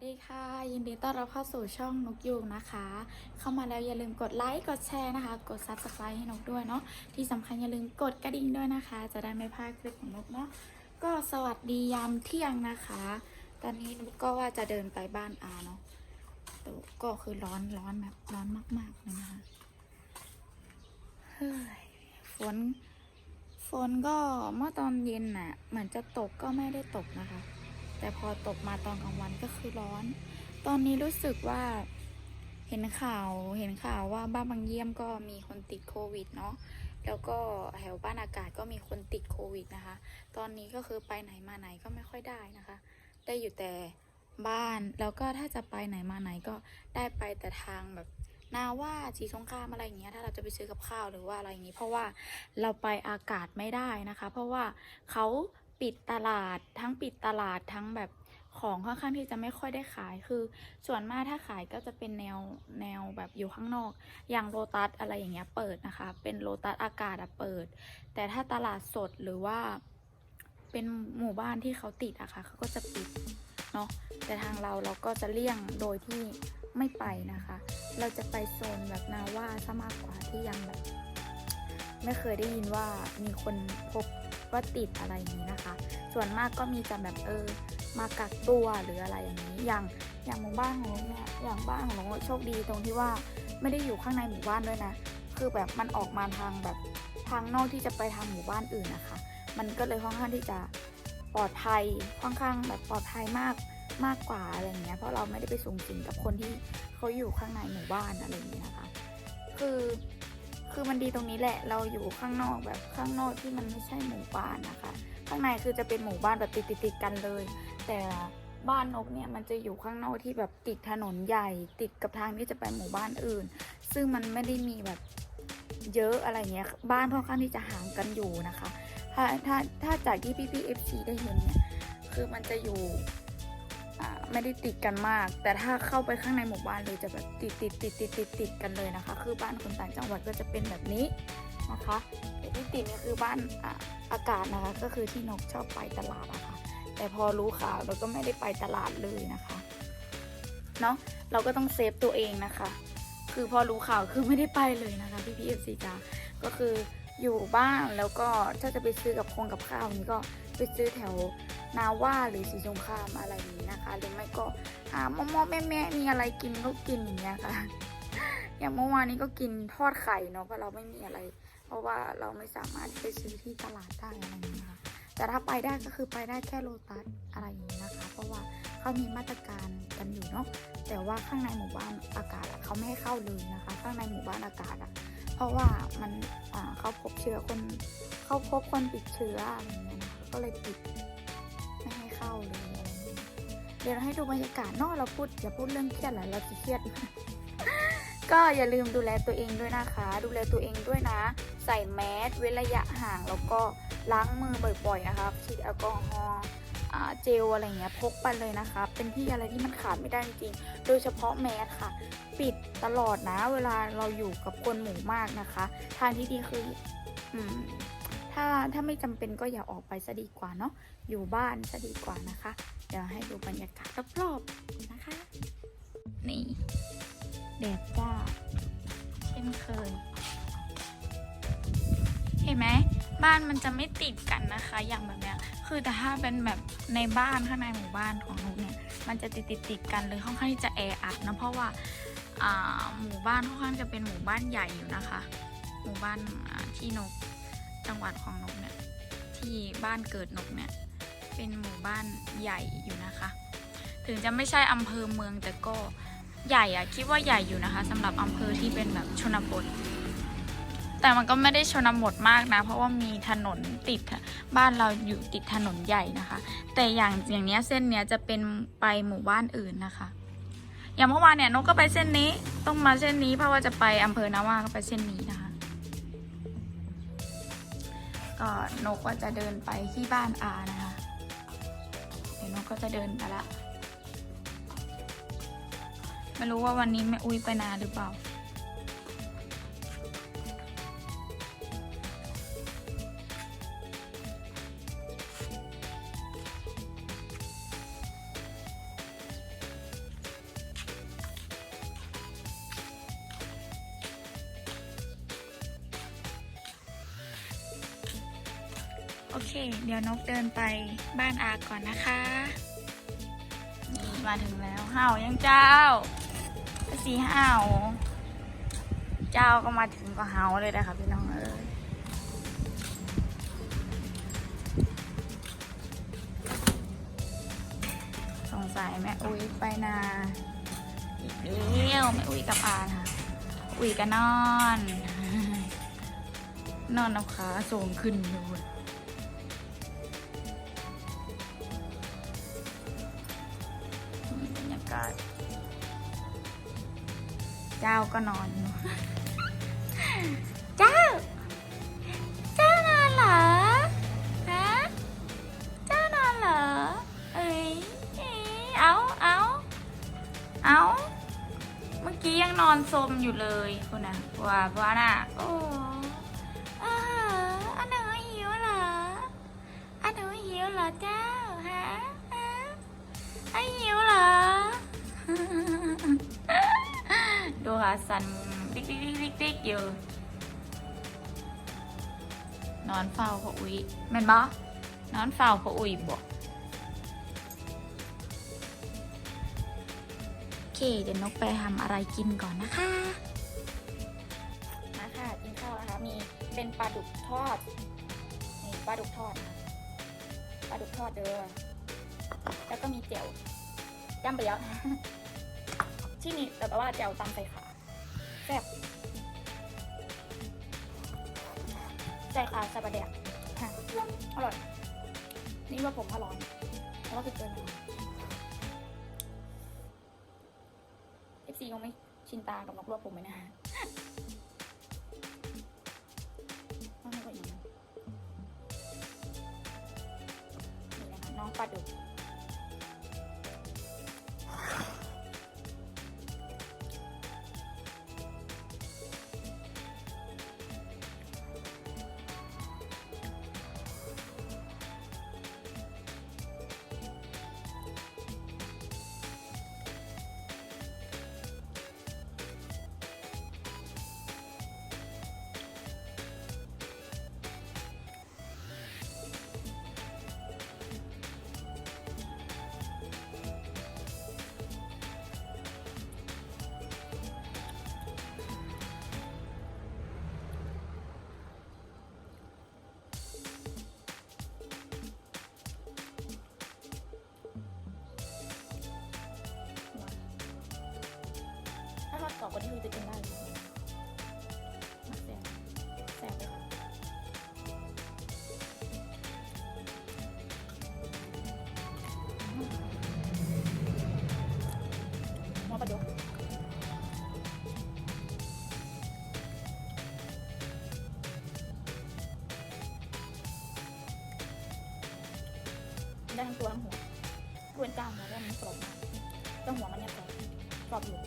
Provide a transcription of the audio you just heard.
สดีค่ะ ยินดีต้อนรับเข้าสู่ช่องนกยูงนะคะ เข้ามาแล้วอย่าลืมกดไลค์กดแชร์นะคะ กด subscribe ให้นกด้วยเนาะที่สำคัญอย่าลืมกดกระดิ่งด้วยนะคะ จะได้ไม่พลาดคลิปของนกเนาะก็สวัสดียามเที่ยงนะคะ ตอนนี้นกก็ว่าจะเดินไปบ้านอาเนาะแต่ก็คือร้อนร้อนแบบร้อนมากๆเลยนะคะเฮ้ยฝนฝนก็เมื่อตอนเย็นน่ะ เหมือนจะตกก็ไม่ได้ตกนะคะ แต่พอตกมาตอนกลางวันก็คือร้อน ตอนนี้รู้สึกว่าเห็นข่าวเห็นข่าวว่าบ้านบางเยี่ยมก็มีคนติดโควิดเนาะแล้วก็แถวบ้านอากาศก็มีคนติดโควิดนะคะ ตอนนี้ก็คือไปไหนมาไหนก็ไม่ค่อยได้นะคะ ได้อยู่แต่บ้านแล้วก็ถ้าจะไปไหนมาไหนก็ได้ไปแต่ทางแบบนาว่าจีสงครามอะไรอย่างเงี้ยถ้าเราจะไปซื้อกับข้าวหรือว่าอะไรอย่างงี้ เพราะว่าเราไปอากาศไม่ได้นะคะ เพราะว่าเขา ปิดตลาดทั้งปิดตลาดทั้งแบบของค่อนข้างที่จะไม่ค่อยได้ขายคือส่วนมากถ้าขายก็จะเป็นแนวแนวแบบอยู่ข้างนอก อย่างโลตัสอะไรอย่างเงี้ยเปิดนะคะ เป็นโลตัสอากาศอะเปิด แต่ถ้าตลาดสดหรือว่าเป็นหมู่บ้านที่เขาติดอะค่ะเขาก็จะปิดเนาะแต่ทางเราเราก็จะเลี่ยงโดยที่ไม่ไปนะคะ เราจะไปโซนแบบนาว่าซะมากกว่าที่ยังแบบ ไม่เคยได้ยินว่ามีคนพบว่าติดอะไรนี้นะคะ ส่วนมากก็มีแต่แบบเออมากักตัวหรืออะไรอย่างนี้ อย่างอย่างหมู่บ้านของเรานี่ยอย่างบ้านของเราโชคดีตรงที่ว่าไม่ได้อยู่ข้างในหมู่บ้านด้วยนะ คือแบบมันออกมาทางแบบทางนอกที่จะไปทางหมู่บ้านอื่นนะคะ มันก็เลยค่อนข้างที่จะปลอดภัยค่อนข้างแบบปลอดภัยมากมากกว่าอะไรอย่างเงี้ย เพราะเราไม่ได้ไปสูงสิงกับคนที่เขาอยู่ข้างในหมู่บ้านอะไรอย่างเงี้ยนะคะ คือ คือมันดีตรงนี้แหละ เราอยู่ข้างนอกแบบข้างนอกที่มันไม่ใช่หมู่บ้านนะคะ ข้างในคือจะเป็นหมู่บ้านแบบติดติดกันเลย แต่บ้านนกเนี่ยมันจะอยู่ข้างนอกที่แบบติดถนนใหญ่ ติดกับทางที่จะไปหมู่บ้านอื่น ซึ่งมันไม่ได้มีแบบเยอะอะไรเงี้ย บ้านค่อนข้างที่จะห่างกันอยู่นะคะ ถ้าถ้าถ้าจากที่พี่พี่เอฟซีได้เห็นเนี่ย คือมันจะอยู่ ไม่ได้ติดกันมาก แต่ถ้าเข้าไปข้างในหมู่บ้านเลยจะแบบติดติดติดติดติดติดกันเลยนะคะ คือบ้านคนต่างจังหวัดก็จะเป็นแบบนี้นะคะแต่ที่ติดเนี่ยคือบ้านอาอากาศนะคะ ก็คือที่นกชอบไปตลาดอะคะแต่พอรู้ข่าวเราก็ไม่ได้ไปตลาดเลยนะคะเนาะเราก็ต้องเซฟตัวเองนะคะ คือพอรู้ข่าวคือไม่ได้ไปเลยนะคะพี่พีเอฟซีจ้าก็คือ อยู่บ้านแล้วก็ถ้าจะไปซื้อกับคงกับข้าวนี้ก็ไปซื้อแถวนาว่าหรือสีสงครามอะไรนี้นะคะหรือไม่ก็หามอมอแม่แม่ๆมีอะไรกินก็กินอย่างเงี้ยค่ะ อย่างเมื่อวานนี้ก็กินทอดไข่เนาะเพราะเราไม่มีอะไร เพราะว่าเราไม่สามารถไปซื้อที่ตลาดได้อะไรอย่างนี้นะคะแต่ถ้าไปได้ก็คือไปได้แค่โลตัสอะไรอย่างนี้นะคะ เพราะว่าเขามีมาตรการกันอยู่เนาะแต่ว่าข้างในหมู่บ้านอากาศเขาไม่ให้เข้าเลยนะคะ ข้างในหมู่บ้านอากาศอะ เพราะว่ามันเขาพบเชื้อคนเขาพบคนติดเชื้ออะไรเงี้ยก็เลยปิดไม่ให้เข้าเลยเดี๋ยวเราให้ดูบรรยากาศนอกเราพูดอย่าพูดเรื่องเครียดแหละเราจะเครียด ก็อย่าลืมดูแลตัวเองด้วยนะคะ ดูแลตัวเองด้วยนะ ใส่แมสเว้นระยะห่างแล้วก็ล้างมือบ่อยๆนะคะฉีดแอลกอฮอล์ เจลอะไรเงี้ยพกไปเลยนะคะ เป็นที่อะไรที่มันขาดไม่ได้จริงๆโดยเฉพาะแมสค่ะ ปิดตลอดนะ เวลาเราอยู่กับคนหมู่มากนะคะ ทางที่ดีคืออืมถ้าถ้าไม่จำเป็นก็อย่าออกไปซะดีกว่าเนาะอยู่บ้านซะดีกว่านะคะ เดี๋ยวให้ดูบรรยากาศรอบๆนะคะ นี่แดดจ้าเช่นเคย เห็นไหมบ้านมันจะไม่ติดกันนะคะ อย่างแบบนี้ คือแต่ถ้าเป็นแบบในบ้านข้างในหมู่บ้านของหนูเนี่ย มันจะติดติดติดกันเลยค่อนข้างที่จะแออัดนะเพราะว่าหมู่บ้านค่อนข้างจะเป็นหมู่บ้านใหญ่อยู่นะคะ หมู่บ้านที่นกจังหวัดของนกเนี่ยที่บ้านเกิดนกเนี่ยเป็นหมู่บ้านใหญ่อยู่นะคะ ถึงจะไม่ใช่อำเภอเมืองแต่ก็ใหญ่อะคิดว่าใหญ่อยู่นะคะสำหรับอำเภอที่เป็นแบบชนบท แต่มันก็ไม่ได้ชนบทมากนะ เพราะว่ามีถนนติดบ้านเราอยู่ติดถนนใหญ่นะคะ แต่อย่างอย่างเนี้ยเส้นเนี้ยจะเป็นไปหมู่บ้านอื่นนะคะ อย่างเมื่อวานเนี่ยนกก็ไปเส้นนี้ต้องมาเส้นนี้เพราะว่าจะไปอำเภอนาว่าก็ไปเส้นนี้นะคะ ก็นกก็จะเดินไปที่บ้านอานะคะเดี๋ยวนกก็จะเดินไปละไม่รู้ว่าวันนี้แม่อุ้ยไปนาหรือเปล่า โอเค เดี๋ยวนกเดินไปบ้านอาก่อนนะคะมาถึงแล้วเห่ายังเจ้าสีเห่าเจ้าก็มาถึงก็เห่าเลยนะคะพี่น้องเอ้ยสงสัยแม่อุ้ยไปนาอีกแล้วแม่อุ้ยกับอาค่ะอุ้ยก็นอน นอนน้ำขาสูงขึ้นอยู่ เจ้าก็นอน เจ้า เจ้านอนเหรอ ฮะ เจ้านอนเหรอ เอ้ยเอ้ยเอาเอาเอาเมื่อกี้ยังนอนสมอยู่เลยคุณนะว่าว่าน่ะโอ้ สันดิ๊กดิ๊กดิ๊กดิ๊กดิ๊กอยู่นอนเฝ้าพ่ออุ้ยแม่นบ่นอนเฝ้าพ่ออุ้ยบอกโอเคเดี๋ยวนกไปทำอะไรกินก่อนนะคะ มาค่ะกินข้าวนะคะมีเป็นปลาดุกทอดนี่ปลาดุกทอดนะปลาดุกทอดเด้อแล้วก็มีเจียวจ้ำไปแล้วที่นี่แต่ว่าเจียวตำใส่ขา แซ่บใส่ขาซาบะแดกค่ะอร่อย นี่ว่าผมอร่อยแล้วก็คือเกินไปเอฟซีคงไม่ชินตากับนกลวกผมไหมนะต้องให้ก่อนอีกนะนี่นะคะน้องปลาดุก ได้ทั้งตัวทั้งหัวรวนกล้างหัวด้วมันกรอบมากต้องหัวมันเนี่ยกรอบกรอบอยู่